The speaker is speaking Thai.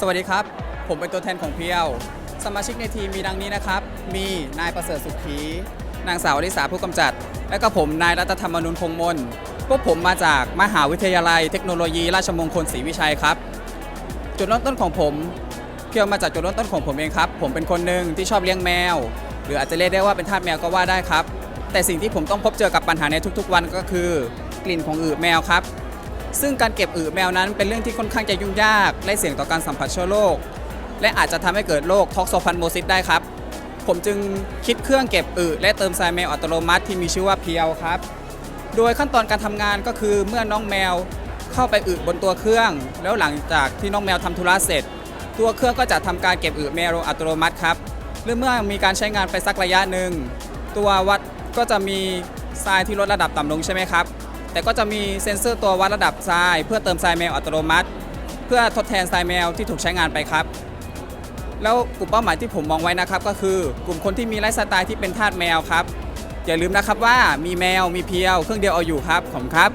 สวัสดีครับ ผมเป็นตัวแทนของเพียว สมาชิกในทีมมีดังนี้นะครับ มีนายประเสริฐสุขี นางสาวอลิสาผู้กำจัด และก็ผมนายรัตธรรมนุนคงมนพวกผมมาจากมหาวิทยาลัยเทคโนโลยี ราชมงคลศรีวิชัยครับ จุดเริ่มต้นของผมเพียวมาจากจุดเริ่มต้นของผมเองครับ ผมเป็นคนหนึ่งที่ชอบเลี้ยงแมว หรืออาจจะเรียกได้ว่าเป็นทาสแมวก็ว่าได้ครับ แต่สิ่งที่ผมต้องพบเจอกับปัญหาในทุกๆ วันก็คือกลิ่นของอึแมวครับ ซึ่งการเก็บอึแมวนั้นเป็นเรื่องที่ค่อนข้างจะยุ่งยาก และเสี่ยงต่อการสัมผัสเชื้อโรคและอาจจะทำให้เกิดโรคท็อกโซพันโมซิสได้ครับ ผมจึงคิดเครื่องเก็บอึและเติมทรายแมวอัตโนมัติที่มีชื่อว่าเพียวครับ โดยขั้นตอนการทำงานก็คือเมื่อน้องแมวเข้าไปอึบนตัวเครื่อง แล้วหลังจากที่น้องแมวทำธุระเสร็จ ตัวเครื่องก็จะทำการเก็บอึแมวอัตโนมัติครับหรือเมื่อมีการใช้งานไปสักระยะหนึ่งตัววัดก็จะมีทรายที่ลดระดับต่ำลงใช่ไหมครับ แต่ก็จะมีเซ็นเซอร์ตัววัดระดับทราย เพื่อเติมทรายแมวอัตโนมัติ เพื่อทดแทนทรายแมวที่ถูกใช้งานไปครับ แล้วกลุ่มเป้าหมายที่ผมมองไว้นะครับ ก็คือกลุ่มคนที่มีไลฟ์สไตล์ที่เป็นทาสแมวครับอย่าลืมนะครับว่ามีแมวมีเพียว เครื่องเดียวเอาอยู่ครับผมครับ